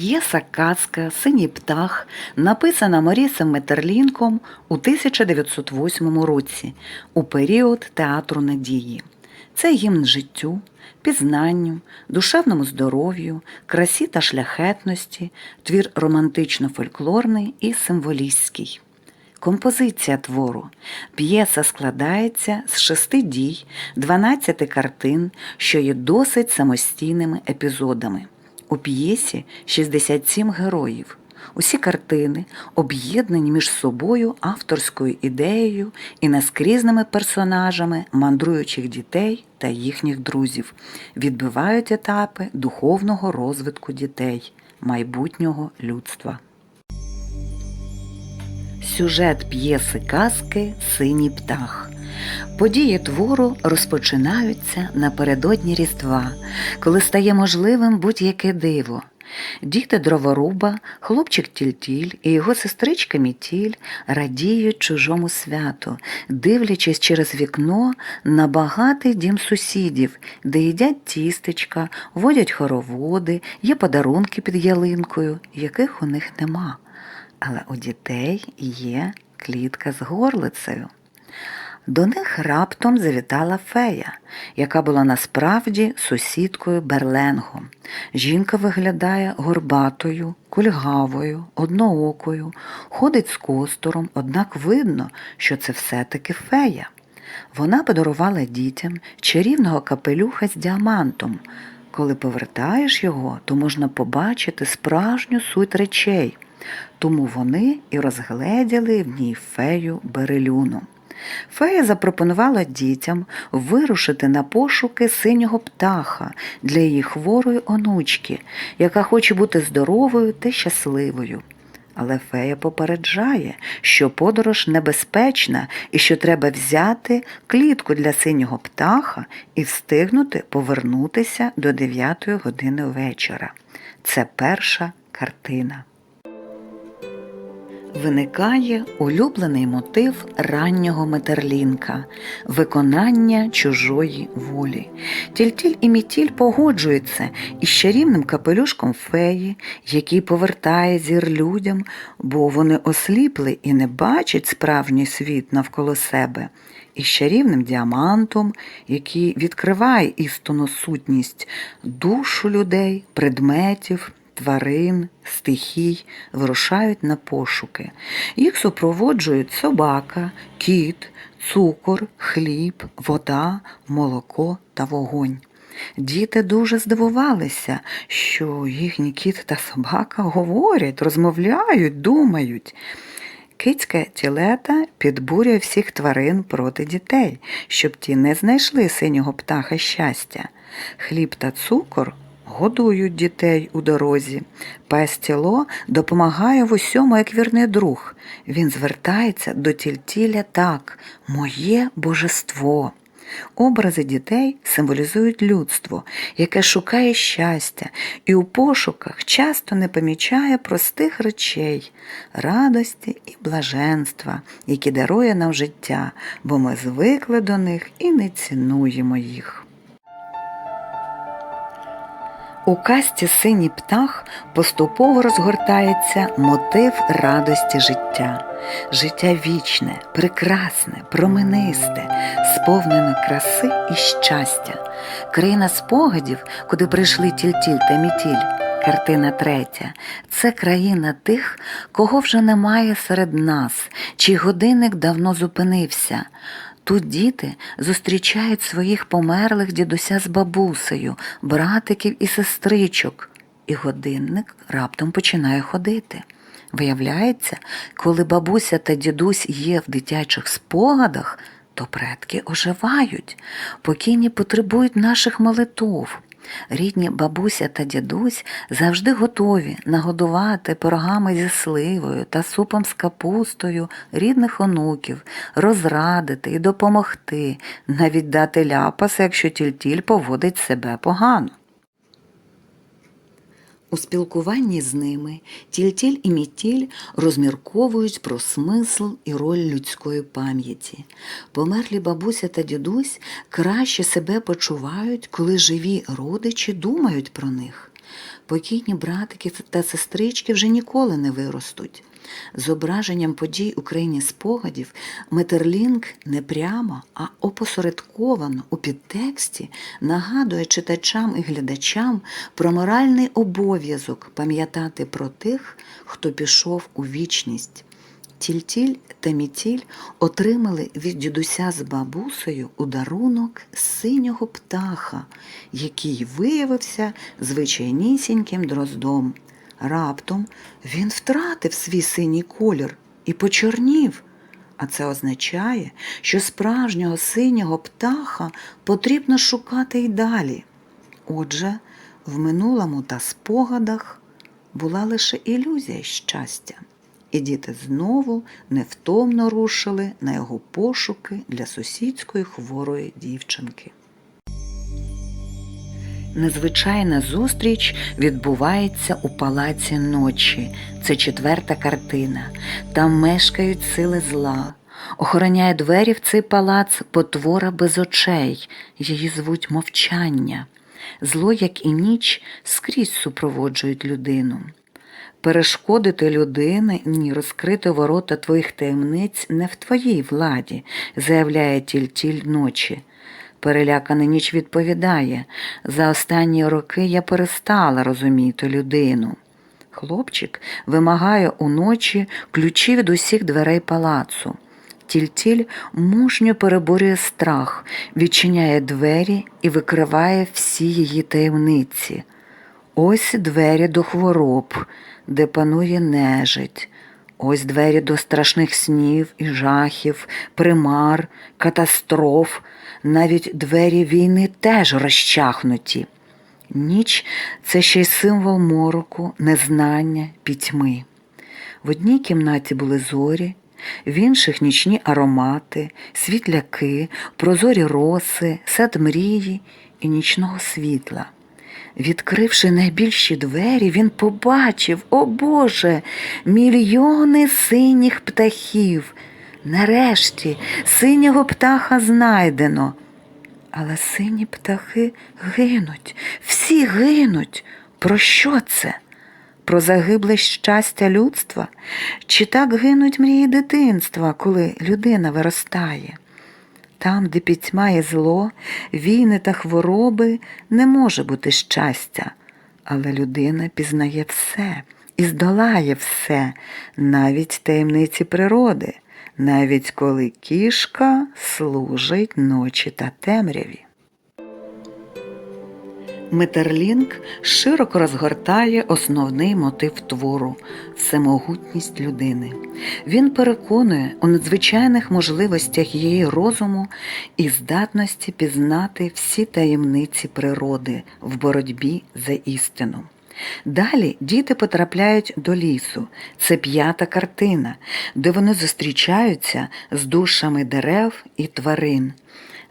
П'єса Казка Синій птах написана Морісом Метерлінком у 1908 році у період театру надії. Це гімн життю, пізнанню, душевному здоров'ю, красі та шляхетності, твір романтично-фольклорний і символістський. Композиція твору. П'єса складається з шести дій, 12 картин, що є досить самостійними епізодами. У п'єсі 67 героїв. Усі картини об'єднані між собою авторською ідеєю і наскрізними персонажами мандруючих дітей та їхніх друзів, відбивають етапи духовного розвитку дітей, майбутнього людства. Сюжет п'єси казки Синій птах. Події твору розпочинаються напередодні Різдва, коли стає можливим будь-яке диво. Діти дроворуба, хлопчик Тільтіль і його сестричка Мітіль радіють чужому святу, дивлячись через вікно на багатий дім сусідів, де їдять тістечка, водять хороводи, є подарунки під ялинкою, яких у них нема. Але у дітей є клітка з горлицею. До них раптом завітала фея, яка була насправді сусідкою Берленго. Жінка виглядає горбатою, кульгавою, одноокою, ходить з костуром, однак видно, що це все-таки фея. Вона подарувала дітям чарівного капелюха з діамантом. Коли повертаєш його, то можна побачити справжню суть речей. Тому вони і розгледіли в ній фею Берелюну. Фея запропонувала дітям вирушити на пошуки синього птаха для її хворої онучки, яка хоче бути здоровою та щасливою. Але фея попереджає, що подорож небезпечна і що треба взяти клітку для синього птаха і встигнути повернутися до 9 години вечора. Це перша картина. Виникає улюблений мотив раннього Метерлінка виконання чужої волі. Тільтіль і Мітіль погоджуються із чарівним капелюшком феї, який повертає зір людям, бо вони осліпли і не бачать справжній світ навколо себе, із чарівним діамантом, який відкриває істинну сутність душу людей, предметів тварин, стихій вирушають на пошуки. Їх супроводжують собака, кіт, цукор, хліб, вода, молоко та вогонь. Діти дуже здивувалися, що їхні кіт та собака говорять, розмовляють, думають. Кицька тілета підбурює всіх тварин проти дітей, щоб ті не знайшли синього птаха щастя. Хліб та цукор годують дітей у дорозі. Пес тіло допомагає в усьому, як вірний друг. Він звертається до тільтіля так, моє божество. Образи дітей символізують людство, яке шукає щастя і у пошуках часто не помічає простих речей, радості і блаженства, які дарує нам життя, бо ми звикли до них і не цінуємо їх. У касті синій птах поступово розгортається мотив радості життя. Життя вічне, прекрасне, променисте, сповнене краси і щастя. Країна спогадів, куди прийшли тільтіль та мітіль. Картина третя це країна тих, кого вже немає серед нас, чий годинник давно зупинився. Тут діти зустрічають своїх померлих дідуся з бабусею, братиків і сестричок, і годинник раптом починає ходити. Виявляється, коли бабуся та дідусь є в дитячих спогадах, то предки оживають, покійні потребують наших молитов. Рідні бабуся та дідусь завжди готові нагодувати пирогами зі сливою та супом з капустою рідних онуків, розрадити і допомогти, навіть дати ляпас, якщо тільтіль поводить себе погано. У спілкуванні з ними тільтіль і мітіль розмірковують про смисл і роль людської пам'яті. Померлі бабуся та дідусь краще себе почувають, коли живі родичі думають про них. Покійні братики та сестрички вже ніколи не виростуть. Зображенням подій Україні спогадів Метерлінг не прямо, а опосередковано у підтексті нагадує читачам і глядачам про моральний обов'язок пам'ятати про тих, хто пішов у вічність. Тільтіль та мітіль отримали від дідуся з бабусею у дарунок синього птаха, який виявився звичайнісіньким дроздом. Раптом він втратив свій синій колір і почорнів. А це означає, що справжнього синього птаха потрібно шукати й далі. Отже, в минулому та спогадах була лише ілюзія щастя, і діти знову невтомно рушили на його пошуки для сусідської хворої дівчинки. Незвичайна зустріч відбувається у палаці ночі. Це четверта картина. Там мешкають сили зла. Охороняє двері в цей палац потвора без очей. Її звуть мовчання. Зло, як і ніч, скрізь супроводжують людину. Перешкодити людини, ні розкрити ворота твоїх таємниць не в твоїй владі, заявляє тільтіль ночі. Перелякана ніч відповідає за останні роки я перестала розуміти людину. Хлопчик вимагає уночі ключі від усіх дверей палацу. Тільтіль мужньо переборює страх, відчиняє двері і викриває всі її таємниці. Ось двері до хвороб, де панує нежить. Ось двері до страшних снів і жахів, примар, катастроф, навіть двері війни теж розчахнуті. Ніч це ще й символ мороку, незнання, пітьми. В одній кімнаті були зорі, в інших нічні аромати, світляки, прозорі роси, сад мрії і нічного світла. Відкривши найбільші двері, він побачив, о Боже, мільйони синіх птахів. Нарешті синього птаха знайдено. Але сині птахи гинуть, всі гинуть. Про що це? Про загибле щастя людства? Чи так гинуть мрії дитинства, коли людина виростає? Там, де пітьма і зло, війни та хвороби не може бути щастя, але людина пізнає все і здолає все, навіть таємниці природи, навіть коли кішка служить ночі та темряві. Метерлінг широко розгортає основний мотив твору всемогутність людини. Він переконує у надзвичайних можливостях її розуму і здатності пізнати всі таємниці природи в боротьбі за істину. Далі діти потрапляють до лісу. Це п'ята картина, де вони зустрічаються з душами дерев і тварин.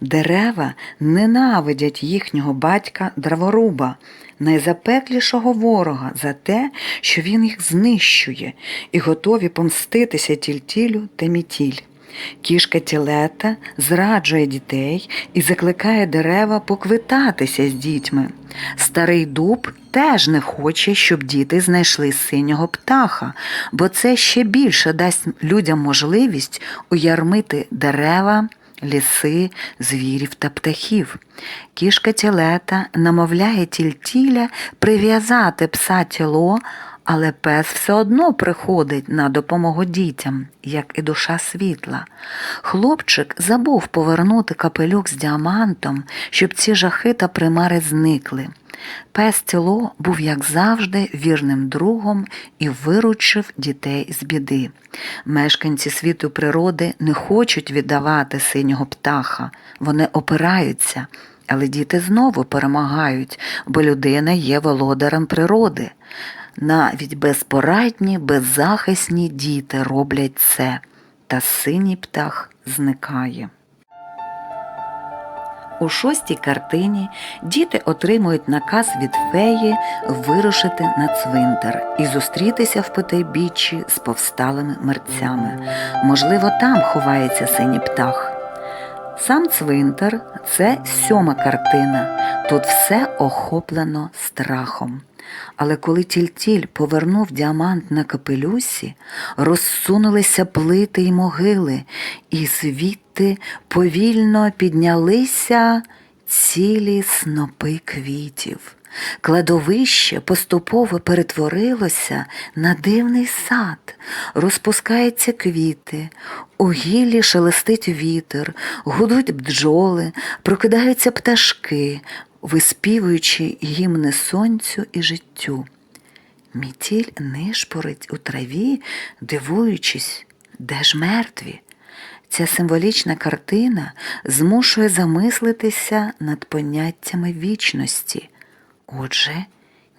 Дерева ненавидять їхнього батька дроворуба, найзапеклішого ворога за те, що він їх знищує, і готові помститися тільтілю та мітіль. Кішка тілета зраджує дітей і закликає дерева поквитатися з дітьми. Старий дуб теж не хоче, щоб діти знайшли синього птаха, бо це ще більше дасть людям можливість уярмити дерева ліси, звірів та птахів. Кішка тілета намовляє тільтіля прив'язати пса тіло, але пес все одно приходить на допомогу дітям, як і душа світла. Хлопчик забув повернути капелюк з діамантом, щоб ці жахи та примари зникли. Пес тіло був, як завжди, вірним другом і виручив дітей з біди. Мешканці світу природи не хочуть віддавати синього птаха, вони опираються, але діти знову перемагають, бо людина є володарем природи. Навіть безпорадні, беззахисні діти роблять це, та синій птах зникає. У шостій картині діти отримують наказ від феї вирушити на цвинтар і зустрітися в потайбіччі з повсталими мерцями. Можливо, там ховається синій птах. Сам цвинтар це сьома картина. Тут все охоплено страхом. Але коли тільтіль повернув діамант на капелюсі, розсунулися плити й могили, і звідти повільно піднялися цілі снопи квітів. Кладовище поступово перетворилося на дивний сад, розпускаються квіти, у гіллі шелестить вітер, гудуть бджоли, прокидаються пташки, виспівуючи гімни сонцю і життю. Мітіль нишпорить у траві, дивуючись, де ж мертві. Ця символічна картина змушує замислитися над поняттями вічності. Отже,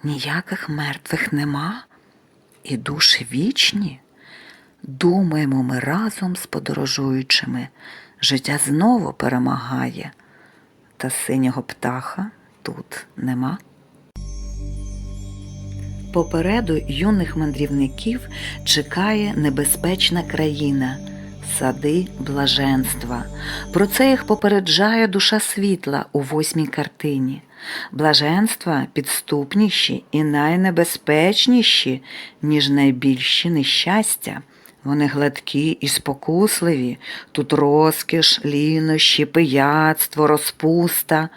ніяких мертвих нема, і душі вічні. Думаємо ми разом з подорожуючими. Життя знову перемагає, та синього птаха тут нема. Попереду юних мандрівників чекає небезпечна країна, сади блаженства. Про це їх попереджає душа світла у восьмій картині. Блаженства підступніші і найнебезпечніші, ніж найбільші нещастя. Вони гладкі і спокусливі, тут розкіш, лінощі, пияцтво, розпуста.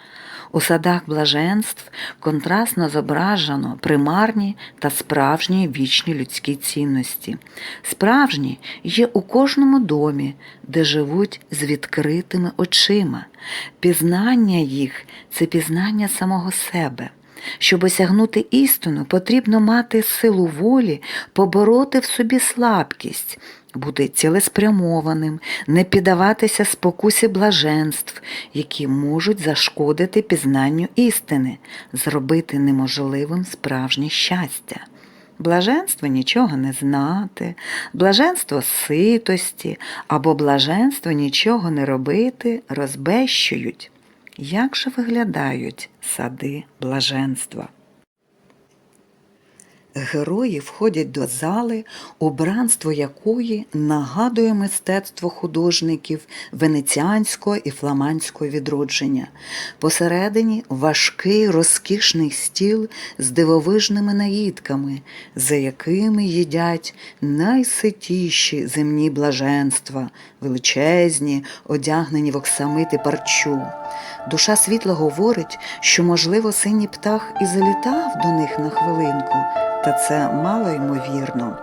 У садах блаженств контрастно зображено примарні та справжні вічні людські цінності. Справжні є у кожному домі, де живуть з відкритими очима. Пізнання їх це пізнання самого себе. Щоб осягнути істину, потрібно мати силу волі, побороти в собі слабкість, бути цілеспрямованим, не піддаватися спокусі блаженств, які можуть зашкодити пізнанню істини, зробити неможливим справжнє щастя. Блаженство нічого не знати, блаженство ситості або блаженство нічого не робити розбещують. Як же виглядають сади блаженства? Герої входять до зали, убранство якої нагадує мистецтво художників венеціанського і фламандського відродження. Посередині важкий розкішний стіл з дивовижними наїдками, за якими їдять найситіші земні блаженства, величезні, одягнені в оксамит і парчу. Душа світла говорить, що, можливо, синій птах і залітав до них на хвилинку, та це мало ймовірно.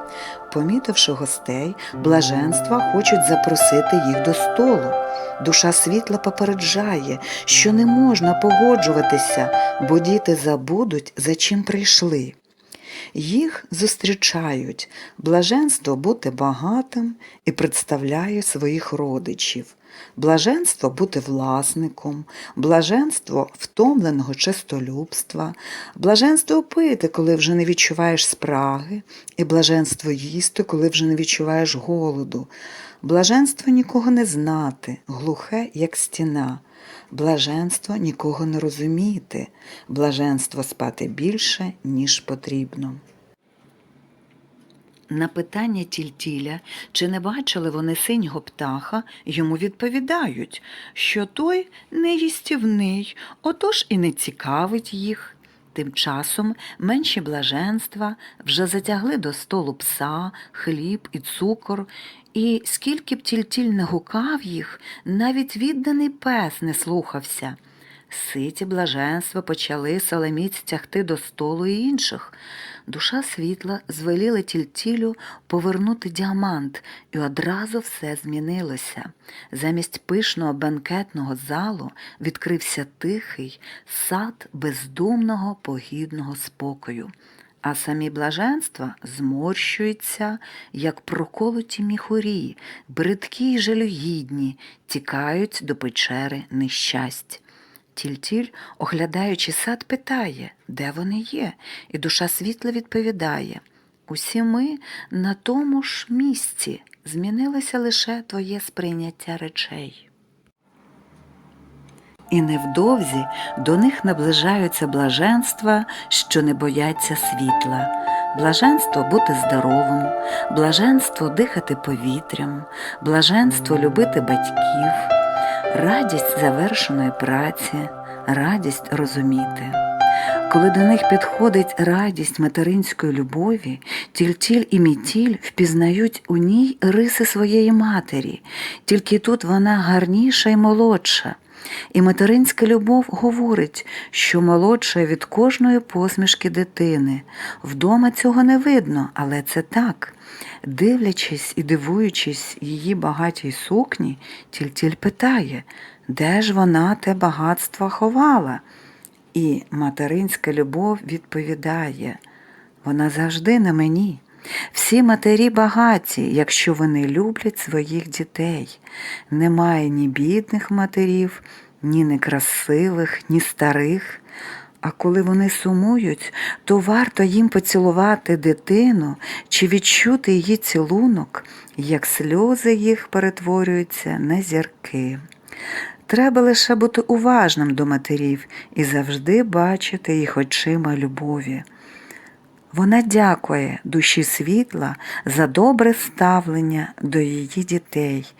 Помітивши гостей, блаженства хочуть запросити їх до столу. Душа світла попереджає, що не можна погоджуватися, бо діти забудуть, за чим прийшли. Їх зустрічають блаженство бути багатим і представляє своїх родичів, блаженство бути власником, блаженство втомленого честолюбства, блаженство пити, коли вже не відчуваєш спраги, і блаженство їсти, коли вже не відчуваєш голоду, блаженство нікого не знати, глухе, як стіна. Блаженство нікого не розуміти, блаженство спати більше, ніж потрібно. На питання тільтіля, чи не бачили вони синього птаха, йому відповідають, що той не їстівний, отож і не цікавить їх. Тим часом менші блаженства вже затягли до столу пса, хліб і цукор, і скільки б тільтіль не гукав їх, навіть відданий пес не слухався. Ситі блаженства почали соломіць тягти до столу і інших. Душа світла звеліла тільтілю повернути діамант, і одразу все змінилося. Замість пишного бенкетного залу відкрився тихий сад бездумного погідного спокою. А самі блаженства зморщуються, як проколоті міхурі, бридкі й жалюгідні, тікають до печери нещасть. Тільтіль, оглядаючи сад, питає, де вони є, і душа світла відповідає Усі ми на тому ж місці, змінилося лише твоє сприйняття речей. І невдовзі до них наближаються блаженства, що не бояться світла, блаженство бути здоровим, блаженство дихати повітрям, блаженство любити батьків, радість завершеної праці, радість розуміти. коли до них підходить радість материнської любові, тільтіль і мітіль впізнають у ній риси своєї матері, тільки тут вона гарніша і молодша. І материнська любов говорить, що молодша від кожної посмішки дитини. Вдома цього не видно, але це так. Дивлячись і дивуючись її багатій сукні, тільтіль питає, де ж вона те багатство ховала? І материнська любов відповідає, вона завжди на мені. Всі матері багаті, якщо вони люблять своїх дітей. Немає ні бідних матерів, ні некрасивих, ні старих. А коли вони сумують, то варто їм поцілувати дитину чи відчути її цілунок, як сльози їх перетворюються на зірки. Треба лише бути уважним до матерів і завжди бачити їх очима любові. Вона дякує душі світла за добре ставлення до її дітей,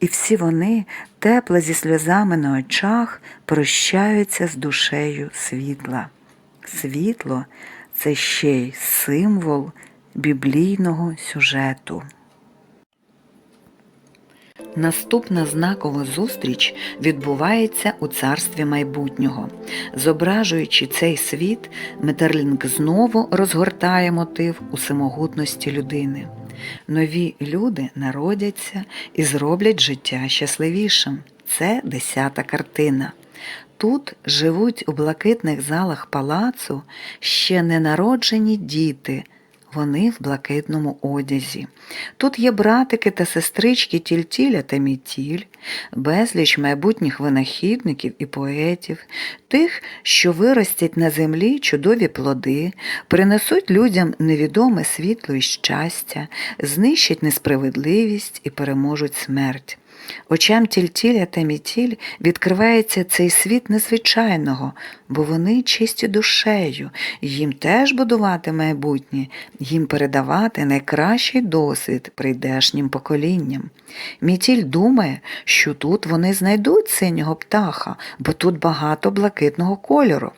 і всі вони, тепло зі сльозами на очах, прощаються з душею світла. Світло це ще й символ біблійного сюжету. Наступна знакова зустріч відбувається у царстві майбутнього. Зображуючи цей світ, Метерлінг знову розгортає мотив усемогутності людини. Нові люди народяться і зроблять життя щасливішим. Це десята картина. Тут живуть у блакитних залах палацу ще ненароджені діти. Вони в блакитному одязі. Тут є братики та сестрички Тільтіля та Мітіль, безліч майбутніх винахідників і поетів, тих, що виростять на землі чудові плоди, принесуть людям невідоме світло і щастя, знищать несправедливість і переможуть смерть. Очам тільтіля та мітіль відкривається цей світ незвичайного, бо вони чисті душею, їм теж будувати майбутнє, їм передавати найкращий досвід прийдешнім поколінням. Мітіль думає, що тут вони знайдуть синього птаха, бо тут багато блакитного кольору.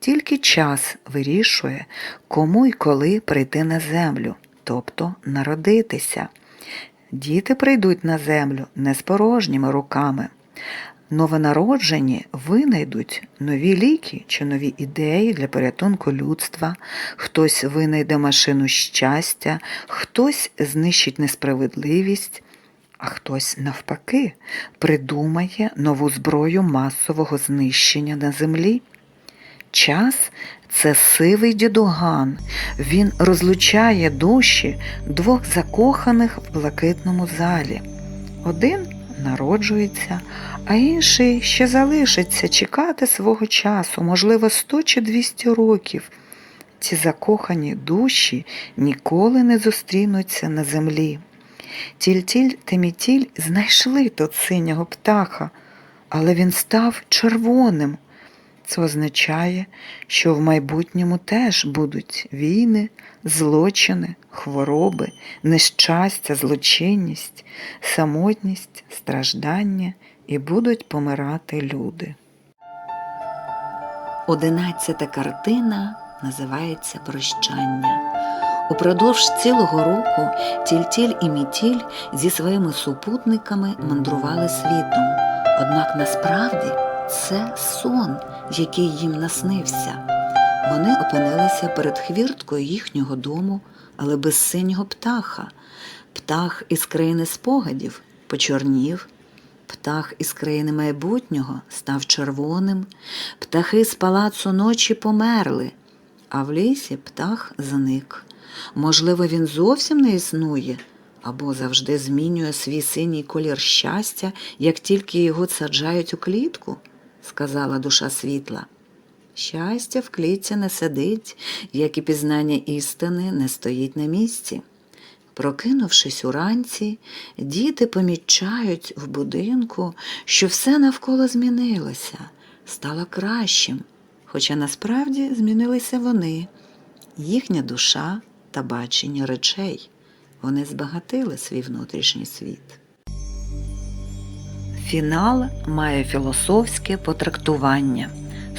Тільки час вирішує, кому й коли прийти на землю, тобто народитися. Діти прийдуть на землю не з порожніми руками. Новонароджені винайдуть нові ліки чи нові ідеї для порятунку людства, хтось винайде машину щастя, хтось знищить несправедливість, а хтось, навпаки, придумає нову зброю масового знищення на землі. Час це сивий дідуган. Він розлучає душі двох закоханих в блакитному залі. Один народжується, а інший ще залишиться чекати свого часу, можливо, 100 чи 200 років. Ці закохані душі ніколи не зустрінуться на землі. Тільтіль та мітіль знайшли тут синього птаха, але він став червоним. Це означає, що в майбутньому теж будуть війни, злочини, хвороби, нещастя, злочинність, самотність, страждання і будуть помирати люди. Одинадцята картина називається Прощання. Упродовж цілого року Тільтіль і Мітіль зі своїми супутниками мандрували світом. Однак насправді це сон, який їм наснився. Вони опинилися перед хвірткою їхнього дому, але без синього птаха. Птах із країни спогадів почорнів, птах із країни майбутнього став червоним, птахи з палацу ночі померли, а в лісі птах зник. Можливо, він зовсім не існує або завжди змінює свій синій колір щастя, як тільки його саджають у клітку, сказала душа світла. Щастя в клітці не сидить, як і пізнання істини не стоїть на місці. Прокинувшись уранці, діти помічають в будинку, що все навколо змінилося, стало кращим, хоча насправді змінилися вони, їхня душа та бачення речей. Вони збагатили свій внутрішній світ. Фінал має філософське потрактування.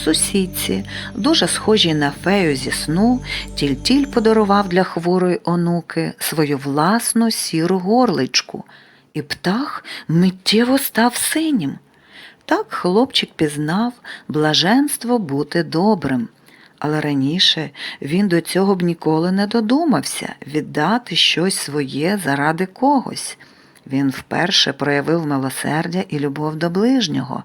Сусідці, дуже схожій на фею зі сну, тільтіль подарував для хворої онуки свою власну сіру горличку, і птах миттєво став синім. Так хлопчик пізнав блаженство бути добрим. Але раніше він до цього б ніколи не додумався віддати щось своє заради когось. Він вперше проявив милосердя і любов до ближнього.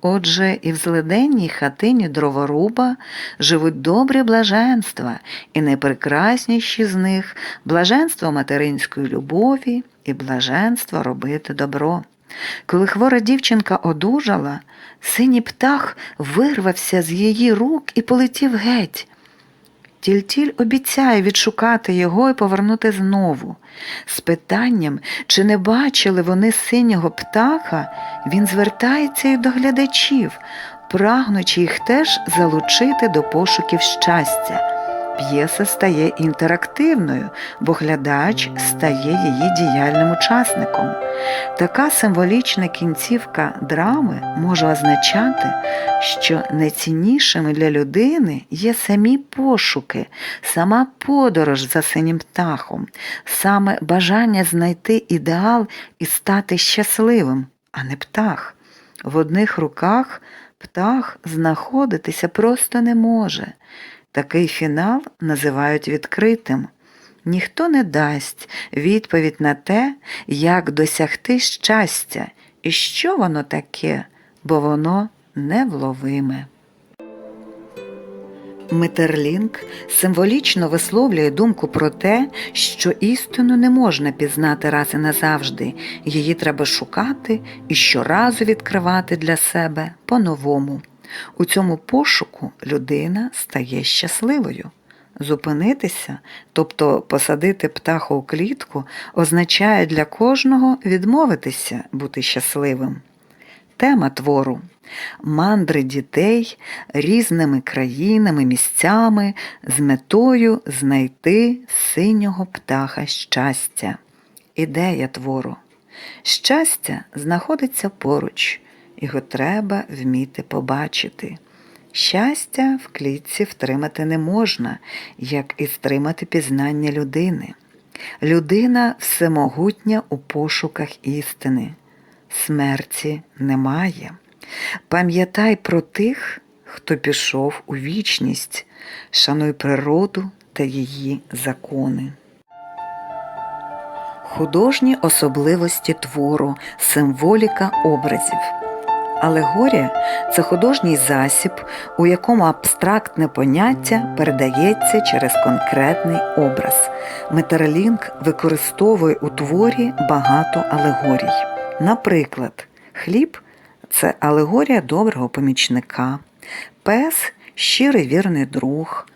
Отже, і в злиденній хатині дроворуба живуть добрі блаженства, і найпрекрасніші з них блаженство материнської любові і блаженство робити добро. Коли хвора дівчинка одужала, синій птах вирвався з її рук і полетів геть. Тільтіль обіцяє відшукати його і повернути знову. З питанням, чи не бачили вони синього птаха, він звертається і до глядачів, прагнучи їх теж залучити до пошуків щастя. П'єса стає інтерактивною, бо глядач стає її діяльним учасником. Така символічна кінцівка драми може означати, що найціннішими для людини є самі пошуки, сама подорож за синім птахом, саме бажання знайти ідеал і стати щасливим, а не птах. В одних руках птах знаходитися просто не може. Такий фінал називають відкритим. Ніхто не дасть відповідь на те, як досягти щастя і що воно таке, бо воно невловиме. Метерлінк символічно висловлює думку про те, що істину не можна пізнати раз і назавжди, її треба шукати і щоразу відкривати для себе по-новому. У цьому пошуку людина стає щасливою. Зупинитися, тобто посадити птаху у клітку, означає для кожного відмовитися бути щасливим. Тема твору мандри дітей різними країнами, місцями з метою знайти синього птаха щастя. Ідея твору. Щастя знаходиться поруч, його треба вміти побачити. Щастя в клітці втримати не можна, як і стримати пізнання людини. Людина всемогутня у пошуках істини. Смерті немає. Пам'ятай про тих, хто пішов у вічність, шануй природу та її закони. Художні особливості твору, символіка образів. Алегорія це художній засіб, у якому абстрактне поняття передається через конкретний образ. Метерлінк використовує у творі багато алегорій. Наприклад, хліб це алегорія доброго помічника, пес щирий вірний друг,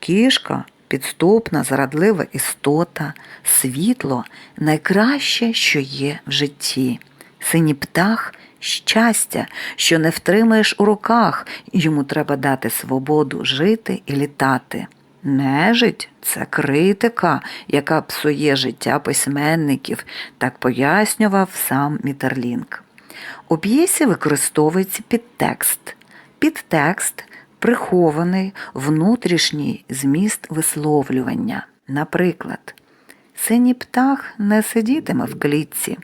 кішка підступна, зрадлива істота, світло найкраще, що є в житті, синій птах щастя, що не втримаєш у руках, йому треба дати свободу жити і літати. Нежить це критика, яка псує життя письменників, так пояснював сам Мітерлінг. У п'єсі використовується підтекст. Підтекст прихований внутрішній зміст висловлювання. Наприклад, синій птах не сидітиме в клітці.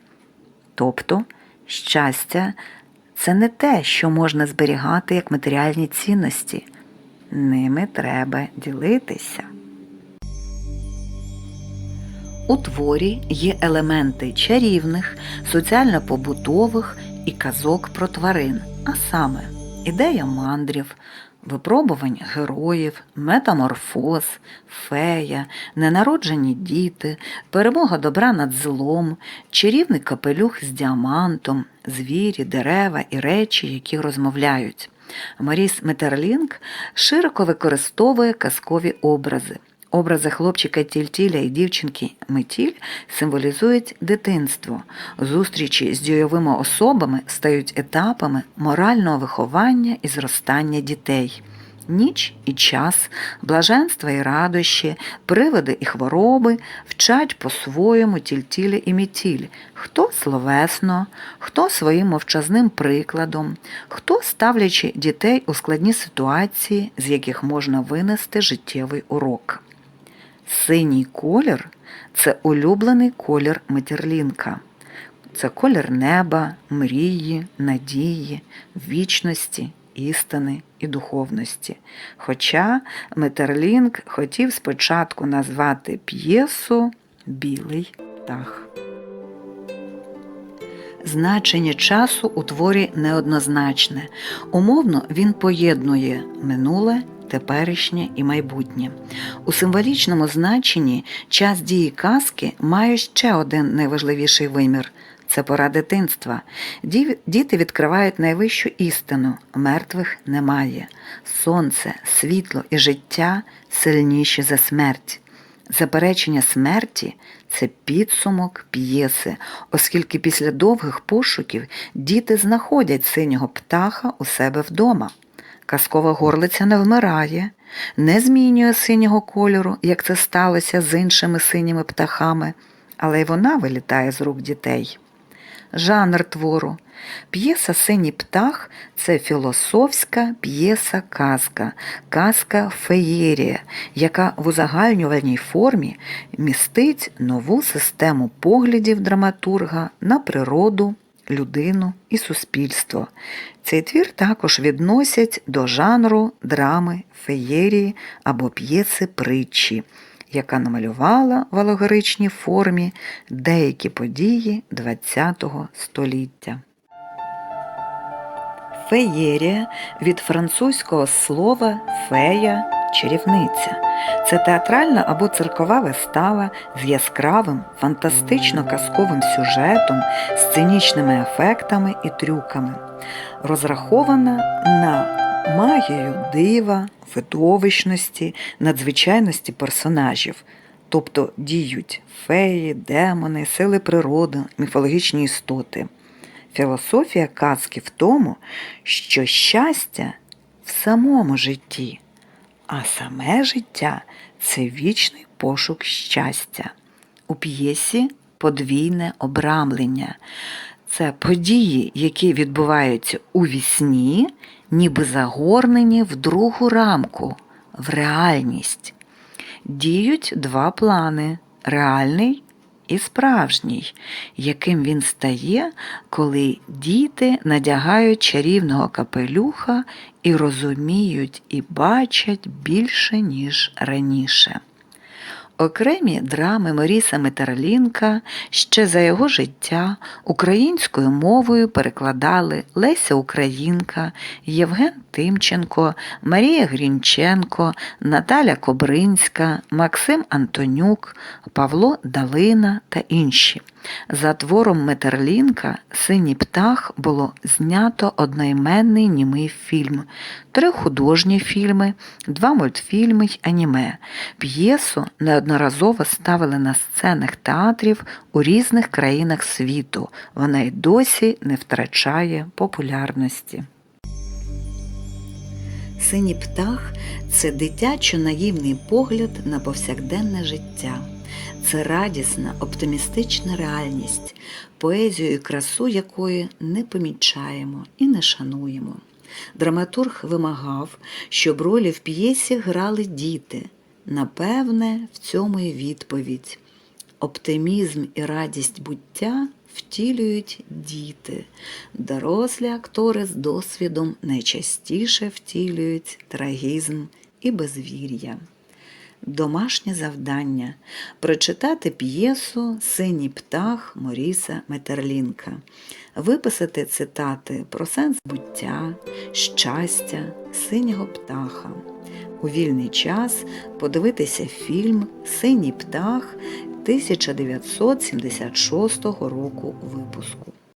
Тобто щастя це не те, що можна зберігати як матеріальні цінності. Ними треба ділитися. У творі є елементи чарівних, соціально-побутових і казок про тварин, а саме ідея мандрів, випробувань героїв, метаморфоз, фея, ненароджені діти, перемога добра над злом, чарівний капелюх з діамантом, звірі, дерева і речі, які розмовляють. Маріс Метерлінг широко використовує казкові образи. Образи хлопчика Тільтіля і дівчинки Метіль символізують дитинство. Зустрічі з дійовими особами стають етапами морального виховання і зростання дітей. Ніч і час, блаженства і радощі, привиди і хвороби вчать по-своєму тільтілі і мітіль, хто словесно, хто своїм мовчазним прикладом, хто ставлячи дітей у складні ситуації, з яких можна винести життєвий урок. Синій колір це улюблений колір Метерлінка. Це колір неба, мрії, надії, вічності, істини і духовності. Хоча Метерлінк хотів спочатку назвати п'єсу Білий птах. Значення часу у творі неоднозначне. Умовно він поєднує минуле, теперішнє і майбутнє. У символічному значенні час дії казки має ще один найважливіший вимір це пора дитинства. Діти відкривають найвищу істину мертвих немає. Сонце, світло і життя сильніші за смерть. Заперечення смерті це підсумок п'єси, оскільки після довгих пошуків діти знаходять синього птаха у себе вдома. Казкова горлиця не вмирає, не змінює синього кольору, як це сталося з іншими синіми птахами, але й вона вилітає з рук дітей. Жанр твору. П'єса Синій птах це філософська п'єса казка, казка феєрія, яка в узагальнювальній формі містить нову систему поглядів драматурга на природу, людину і суспільство. Цей твір також відносять до жанру драми феєрії або п'єси притчі, яка намалювала в алегоричній формі деякі події ХХ століття. Феєрія від французького слова фея чарівниця. Це театральна або циркова вистава з яскравим, фантастично казковим сюжетом, сценічними ефектами і трюками, розрахована на магію дива, видовищності, надзвичайності персонажів. Тобто діють феї, демони, сили природи, міфологічні істоти. Філософія казки в тому, що щастя в самому житті, а саме життя це вічний пошук щастя. У п'єсі подвійне обрамлення. Це події, які відбуваються у вісні, ніби загорнені в другу рамку, в реальність. Діють два плани реальний і справжній, яким він стає, коли діти надягають чарівного капелюха і розуміють і бачать більше, ніж раніше. Окремі драми Моріса Метерлінка ще за його життя українською мовою перекладали Леся Українка, Євген Тимченко, Марія Грінченко, Наталя Кобринська, Максим Антонюк, Павло Далина та інші. За твором Метерлінка Синій птах було знято одноіменний німий фільм, три художні фільми, два мультфільми й аніме. П'єсу неодноразово ставили на сценах театрів у різних країнах світу. Вона й досі не втрачає популярності. Синій птах це дитячо наївний погляд на повсякденне життя. Це радісна, оптимістична реальність, поезію і красу якої не помічаємо і не шануємо. Драматург вимагав, щоб ролі в п'єсі грали діти. Напевне, в цьому і відповідь. Оптимізм і радість буття втілюють діти. Дорослі актори з досвідом найчастіше втілюють трагізм і безвір'я. Домашнє завдання прочитати п'єсу Синій птах Моріса Метерлінка, виписати цитати про сенс буття, щастя, синього птаха. У вільний час подивитися фільм Синій птах 1976 року випуску.